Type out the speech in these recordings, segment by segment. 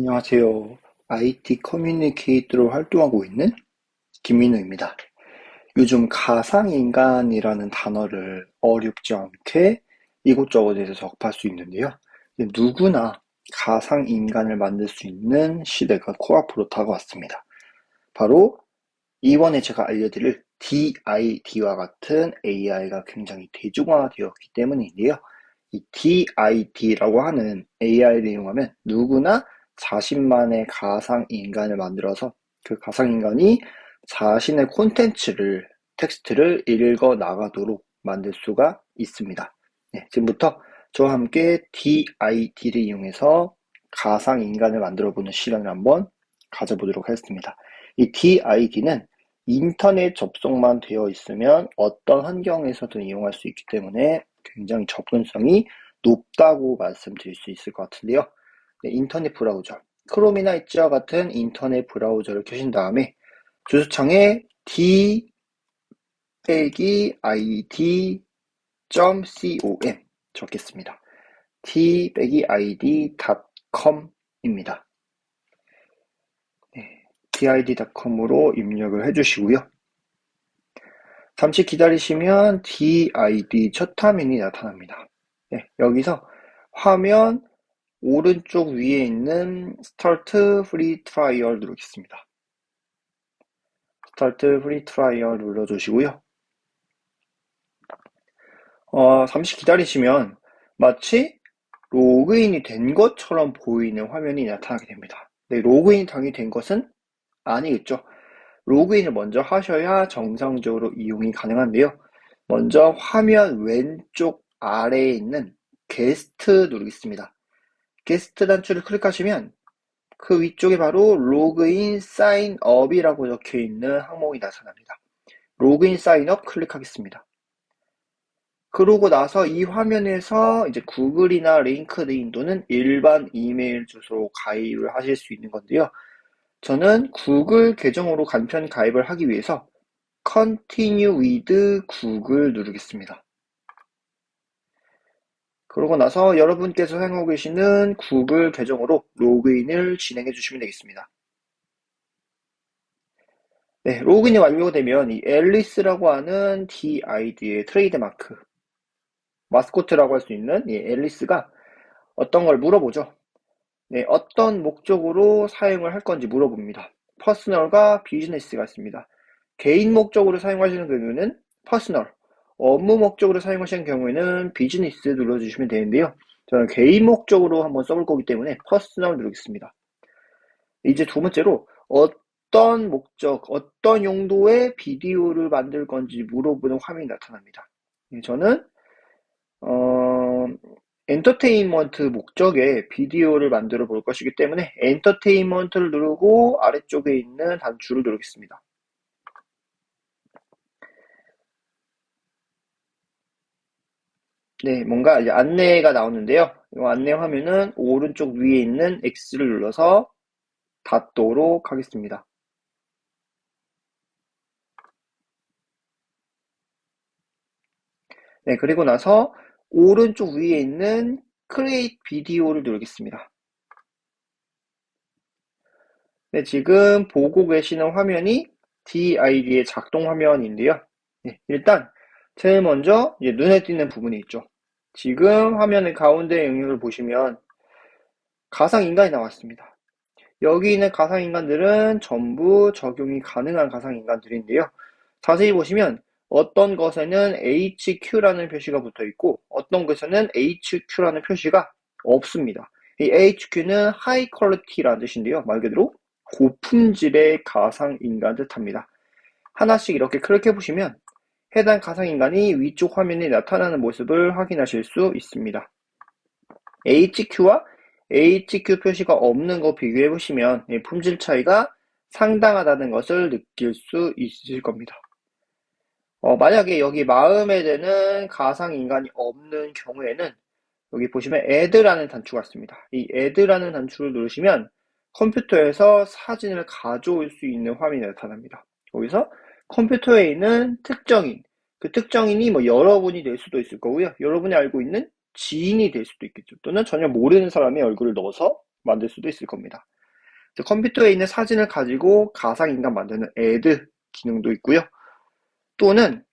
안녕하세요. IT 커뮤니케이터로 활동하고 있는 김민우입니다. 요즘 가상인간이라는 단어를 어렵지 않게 이곳저곳에서 접할 수 있는데요. 누구나 가상인간을 만들 수 있는 시대가 코앞으로 다가왔습니다. 바로 이번에 제가 알려드릴 DID와 같은 AI가 굉장히 대중화되었기 때문인데요. 이 DID라고 하는 AI를 이용하면 누구나 자신만의 가상 인간을 만들어서 그 가상 인간이 자신의 콘텐츠를, 텍스트를 읽어 나가도록 만들 수가 있습니다. 네, 지금부터 저와 함께 DID를 이용해서 가상 인간을 만들어 보는 시간을 한번 가져보도록 하겠습니다. 이 DID는 인터넷 접속만 되어 있으면 어떤 환경에서든 이용할 수 있기 때문에 굉장히 접근성이 높다고 말씀드릴 수 있을 것 같은데요. 네, 인터넷 브라우저, 크롬이나 엣지와 같은 인터넷 브라우저를 켜신 다음에 주소창에 d 빼기 id.com 적겠습니다. t 빼기 id.com입니다. 네, did.com으로 입력을 해주시고요. 잠시 기다리시면 did 첫 화면이 나타납니다. 네, 여기서 화면 오른쪽 위에 있는 Start Free Trial 누르겠습니다. Start Free Trial 눌러주시고요. 어, 잠시 기다리시면 마치 로그인이 된 것처럼 보이는 화면이 나타나게 됩니다. 네, 로그인이 당연히 된 것은 아니겠죠. 로그인을 먼저 하셔야 정상적으로 이용이 가능한데요. 먼저 화면 왼쪽 아래에 있는 게스트 누르겠습니다. 게스트 단추를 클릭하시면 그 위쪽에 바로 로그인 사인업이라고 적혀 있는 항목이 나타납니다. 로그인 사인업 클릭하겠습니다. 그러고 나서 이 화면에서 이제 구글이나 링크드인 또는 일반 이메일 주소로 가입을 하실 수 있는 건데요. 저는 구글 계정으로 간편 가입을 하기 위해서 Continue with Google 누르겠습니다. 그러고 나서 여러분께서 사용하고 계시는 구글 계정으로 로그인을 진행해 주시면 되겠습니다. 네, 로그인이 완료되면 이 앨리스라고 하는 DID의 트레이드마크, 마스코트라고 할 수 있는 이 앨리스가 어떤 걸 물어보죠. 네, 어떤 목적으로 사용을 할 건지 물어봅니다. 퍼스널과 비즈니스가 있습니다. 개인 목적으로 사용하시는 경우는 퍼스널, 업무 목적으로 사용하시는 경우에는 비즈니스 눌러주시면 되는데요. 저는 개인 목적으로 한번 써볼 거기 때문에 퍼스널 누르겠습니다. 이제 두 번째로 어떤 목적, 어떤 용도의 비디오를 만들 건지 물어보는 화면이 나타납니다. 예, 저는 어, 엔터테인먼트 목적의 비디오를 만들어 볼 것이기 때문에 엔터테인먼트를 누르고 아래쪽에 있는 단추를 누르겠습니다. 네, 뭔가 이제 안내가 나오는데요. 이 안내 화면은 오른쪽 위에 있는 X를 눌러서 닫도록 하겠습니다. 네, 그리고 나서 오른쪽 위에 있는 Create 비디오를 누르겠습니다. 네, 지금 보고 계시는 화면이 DID의 작동 화면인데요. 네, 일단 제일 먼저 눈에 띄는 부분이 있죠. 지금 화면의 가운데 영역을 보시면 가상인간이 나왔습니다. 여기 있는 가상인간들은 전부 적용이 가능한 가상인간들인데요. 자세히 보시면 어떤 것에는 HQ라는 표시가 붙어 있고 어떤 것에는 HQ라는 표시가 없습니다. 이 HQ는 High Quality라는 뜻인데요. 말 그대로 고품질의 가상인간 뜻합니다. 하나씩 이렇게 클릭해 보시면 해당 가상인간이 위쪽 화면에 나타나는 모습을 확인하실 수 있습니다. HQ와 HQ 표시가 없는 거 비교해 보시면 품질 차이가 상당하다는 것을 느낄 수 있을 겁니다. 어, 만약에 여기 마음에 드는 가상인간이 없는 경우에는 여기 보시면 add라는 단추가 있습니다. 이 add라는 단추를 누르시면 컴퓨터에서 사진을 가져올 수 있는 화면이 나타납니다. 여기서 컴퓨터에 있는 특정인, 그 특정인이 뭐 여러분이 될 수도 있을 거고요. 여러분이 알고 있는 지인이 될 수도 있겠죠. 또는 전혀 모르는 사람의 얼굴을 넣어서 만들 수도 있을 겁니다. 컴퓨터에 있는 사진을 가지고 가상인간 만드는 add 기능도 있고요. 또는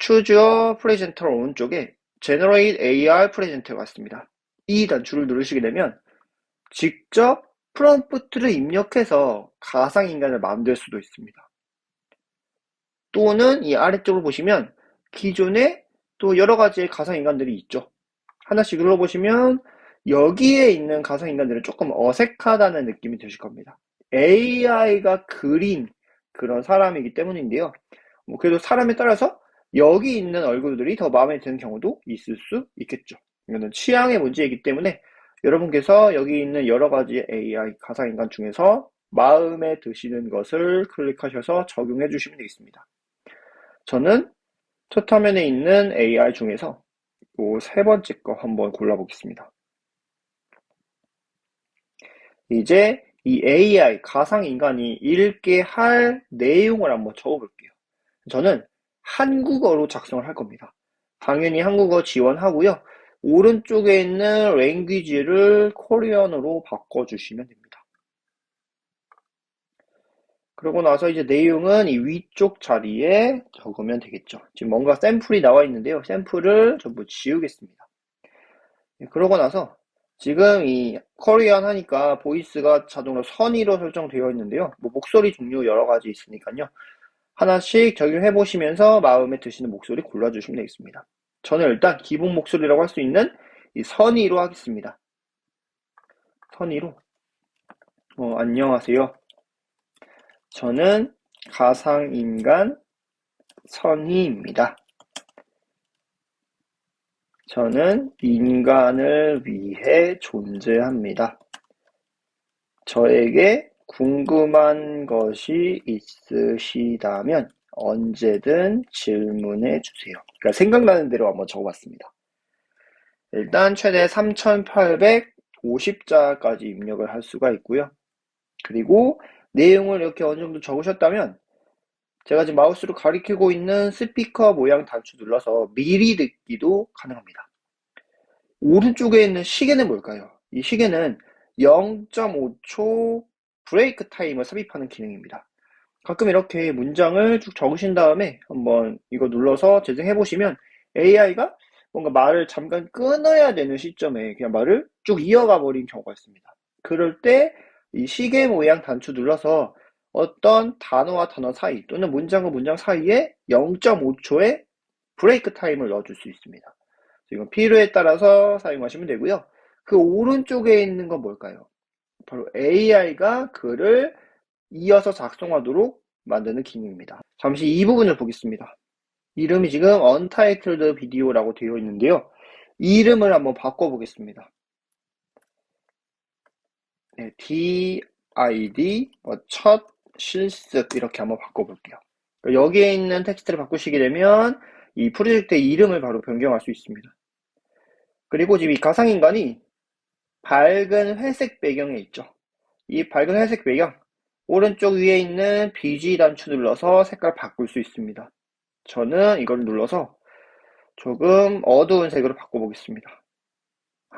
choose a presenter 오른쪽에 generate AR presenter 같습니다. 이 단추를 누르시게 되면 직접 프롬프트를 입력해서 가상인간을 만들 수도 있습니다. 또는 이 아래쪽을 보시면 기존에 또 여러 가지의 가상인간들이 있죠. 하나씩 눌러보시면 여기에 있는 가상인간들은 조금 어색하다는 느낌이 드실 겁니다. AI가 그린 그런 사람이기 때문인데요. 뭐 그래도 사람에 따라서 여기 있는 얼굴들이 더 마음에 드는 경우도 있을 수 있겠죠. 이거는 취향의 문제이기 때문에 여러분께서 여기 있는 여러 가지 AI 가상인간 중에서 마음에 드시는 것을 클릭하셔서 적용해 주시면 되겠습니다. 저는 첫 화면에 있는 AI 중에서 세 번째 거 한번 골라보겠습니다. 이제 이 AI 가상인간이 읽게 할 내용을 한번 적어볼게요. 저는 한국어로 작성을 할 겁니다. 당연히 한국어 지원하고요. 오른쪽에 있는 랭귀지를 코리안으로 바꿔주시면 됩니다. 그러고 나서 이제 내용은 이 위쪽 자리에 적으면 되겠죠. 지금 뭔가 샘플이 나와 있는데요. 샘플을 전부 지우겠습니다. 네, 그러고 나서 지금 이 코리안 하니까 보이스가 자동으로 선의로 설정되어 있는데요. 뭐 목소리 종류 여러 가지 있으니까요. 하나씩 적용해 보시면서 마음에 드시는 목소리 골라주시면 되겠습니다. 저는 일단 기본 목소리라고 할 수 있는 이 선의로 하겠습니다. 선의로 어, 안녕하세요. 저는 가상인간 선의입니다. 저는 인간을 위해 존재합니다. 저에게 궁금한 것이 있으시다면 언제든 질문해 주세요. 그러니까 생각나는 대로 한번 적어봤습니다. 일단 최대 3,850자까지 입력을 할 수가 있고요. 그리고 내용을 이렇게 어느 정도 적으셨다면 제가 지금 마우스로 가리키고 있는 스피커 모양 단추 눌러서 미리 듣기도 가능합니다. 오른쪽에 있는 시계는 뭘까요? 이 시계는 0.5초 브레이크 타임을 삽입하는 기능입니다. 가끔 이렇게 문장을 쭉 적으신 다음에 한번 이거 눌러서 재생해 보시면 AI가 뭔가 말을 잠깐 끊어야 되는 시점에 그냥 말을 쭉 이어가 버린 경우가 있습니다. 그럴 때 이 시계 모양 단추 눌러서 어떤 단어와 단어 사이 또는 문장과 문장 사이에 0.5초의 브레이크 타임을 넣어줄 수 있습니다. 이건 필요에 따라서 사용하시면 되고요. 그 오른쪽에 있는 건 뭘까요? 바로 AI가 글을 이어서 작성하도록 만드는 기능입니다. 잠시 이 부분을 보겠습니다. 이름이 지금 Untitled Video라고 되어 있는데요. 이름을 한번 바꿔보겠습니다. 네, DID, 뭐 첫, 실습 이렇게 한번 바꿔볼게요. 여기에 있는 텍스트를 바꾸시게 되면 이 프로젝트의 이름을 바로 변경할 수 있습니다. 그리고 지금 이 가상인간이 밝은 회색 배경에 있죠. 이 밝은 회색 배경 오른쪽 위에 있는 BG 단추 눌러서 색깔 바꿀 수 있습니다. 저는 이걸 눌러서 조금 어두운 색으로 바꿔보겠습니다.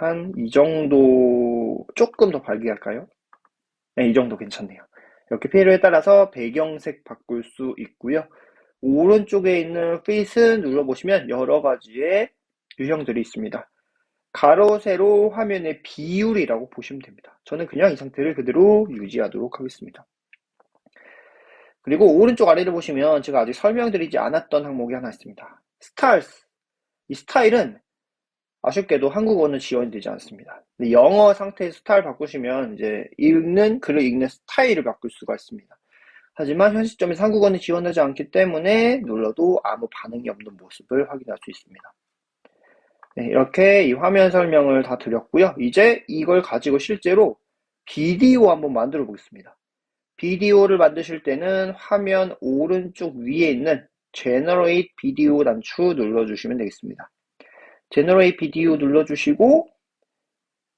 한 이 정도 조금 더 밝게 할까요? 네, 이 정도 괜찮네요. 이렇게 필요에 따라서 배경색 바꿀 수 있고요. 오른쪽에 있는 핏은 눌러보시면 여러 가지의 유형들이 있습니다. 가로, 세로 화면의 비율이라고 보시면 됩니다. 저는 그냥 이 상태를 그대로 유지하도록 하겠습니다. 그리고 오른쪽 아래를 보시면 제가 아직 설명드리지 않았던 항목이 하나 있습니다. 스타일스. 이 스타일은 아쉽게도 한국어는 지원이 되지 않습니다. 영어 상태에서 스타일 바꾸시면 이제 읽는 글을 읽는 스타일을 바꿀 수가 있습니다. 하지만 현 시점에서 한국어는 지원하지 않기 때문에 눌러도 아무 반응이 없는 모습을 확인할 수 있습니다. 네, 이렇게 이 화면 설명을 다 드렸고요. 이제 이걸 가지고 실제로 비디오 한번 만들어 보겠습니다. 비디오를 만드실 때는 화면 오른쪽 위에 있는 Generate Video 단추 눌러주시면 되겠습니다. Generate Video 눌러주시고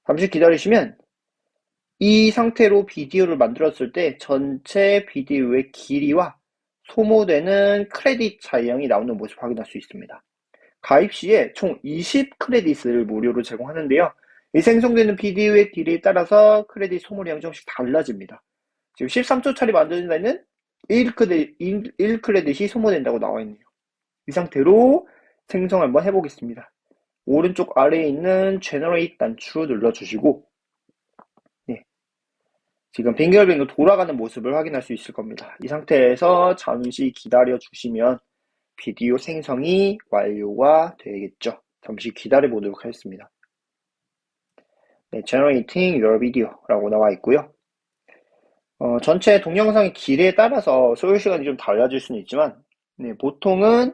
잠시 기다리시면 이 상태로 비디오를 만들었을 때 전체 비디오의 길이와 소모되는 크레딧 자형이 나오는 모습 확인할 수 있습니다. 가입 시에 총 20 크레딧을 무료로 제공하는데요. 이 생성되는 비디오의 길이에 따라서 크레딧 소모량이 조금씩 달라집니다. 지금 13초짜리 만드는 데는 1크레딧, 1크레딧이 소모된다고 나와 있네요. 이 상태로 생성 한번 해보겠습니다. 오른쪽 아래에 있는 Generate 단추 눌러주시고 네. 지금 빙글빙글 돌아가는 모습을 확인할 수 있을 겁니다. 이 상태에서 잠시 기다려 주시면 비디오 생성이 완료가 되겠죠. 잠시 기다려 보도록 하겠습니다. 네, Generating Your Video라고 나와 있고요. 어, 전체 동영상의 길이에 따라서 소요 시간이 좀 달라질 수는 있지만 네, 보통은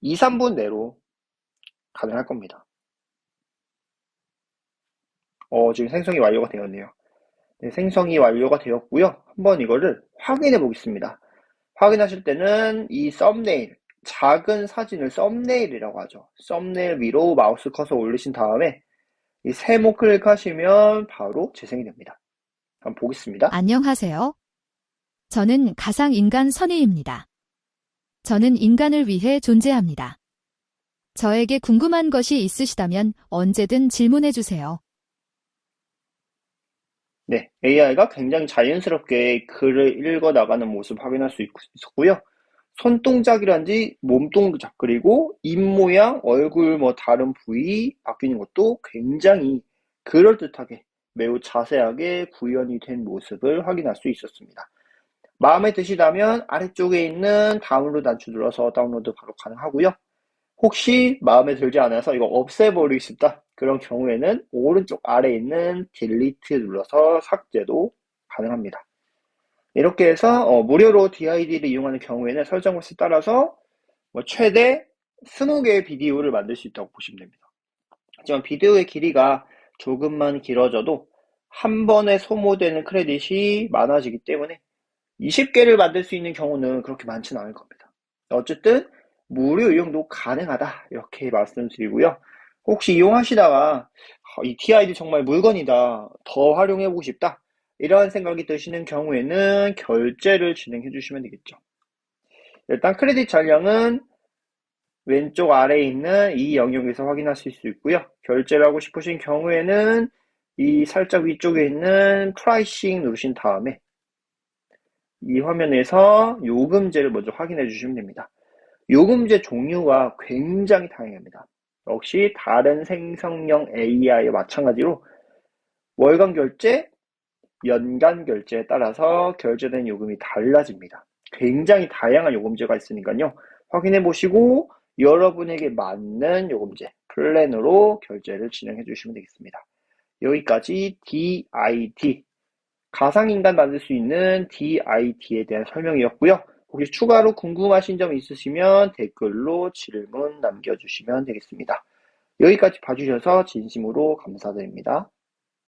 2, 3분 내로 가능할 겁니다. 어, 지금 생성이 완료가 되었네요. 네, 생성이 완료가 되었고요. 한번 이거를 확인해 보겠습니다. 확인하실 때는 이 썸네일, 작은 사진을 썸네일이라고 하죠. 썸네일 위로 마우스 커서 올리신 다음에 이 세모 클릭하시면 바로 재생이 됩니다. 한번 보겠습니다. 안녕하세요. 저는 가상인간 선희입니다. 저는 인간을 위해 존재합니다. 저에게 궁금한 것이 있으시다면 언제든 질문해 주세요. 네, AI가 굉장히 자연스럽게 글을 읽어 나가는 모습 확인할 수 있- 있었고요. 손동작이란지 몸동작 그리고 입 모양, 얼굴 뭐 다른 부위 바뀌는 것도 굉장히 그럴듯하게 매우 자세하게 구현이 된 모습을 확인할 수 있었습니다. 마음에 드시다면 아래쪽에 있는 다운로드 단추 눌러서 다운로드 바로 가능하고요. 혹시 마음에 들지 않아서 이거 없애버리고 싶다. 그런 경우에는 오른쪽 아래에 있는 딜리트 눌러서 삭제도 가능합니다. 이렇게 해서 어, 무료로 DID를 이용하는 경우에는 설정 것에 따라서 뭐 최대 20개의 비디오를 만들 수 있다고 보시면 됩니다. 하지만 비디오의 길이가 조금만 길어져도 한 번에 소모되는 크레딧이 많아지기 때문에 20개를 만들 수 있는 경우는 그렇게 많지는 않을 겁니다. 어쨌든 무료 이용도 가능하다 이렇게 말씀드리고요. 혹시 이용하시다가 어, 이 TID 정말 물건이다 더 활용해보고 싶다 이러한 생각이 드시는 경우에는 결제를 진행해 주시면 되겠죠. 일단 크레딧 전량은 왼쪽 아래에 있는 이 영역에서 확인하실 수 있고요. 결제를 하고 싶으신 경우에는 이 살짝 위쪽에 있는 프라이싱 누르신 다음에 이 화면에서 요금제를 먼저 확인해 주시면 됩니다. 요금제 종류가 굉장히 다양합니다. 역시 다른 생성형 AI와 마찬가지로 월간 결제, 연간 결제에 따라서 결제된 요금이 달라집니다. 굉장히 다양한 요금제가 있으니까요. 확인해 보시고 여러분에게 맞는 요금제, 플랜으로 결제를 진행해 주시면 되겠습니다. 여기까지 DIT, 가상인간 만들 수 있는 DIT에 대한 설명이었고요. 혹시 추가로 궁금하신 점 있으시면 댓글로 질문 남겨주시면 되겠습니다. 여기까지 봐주셔서 진심으로 감사드립니다.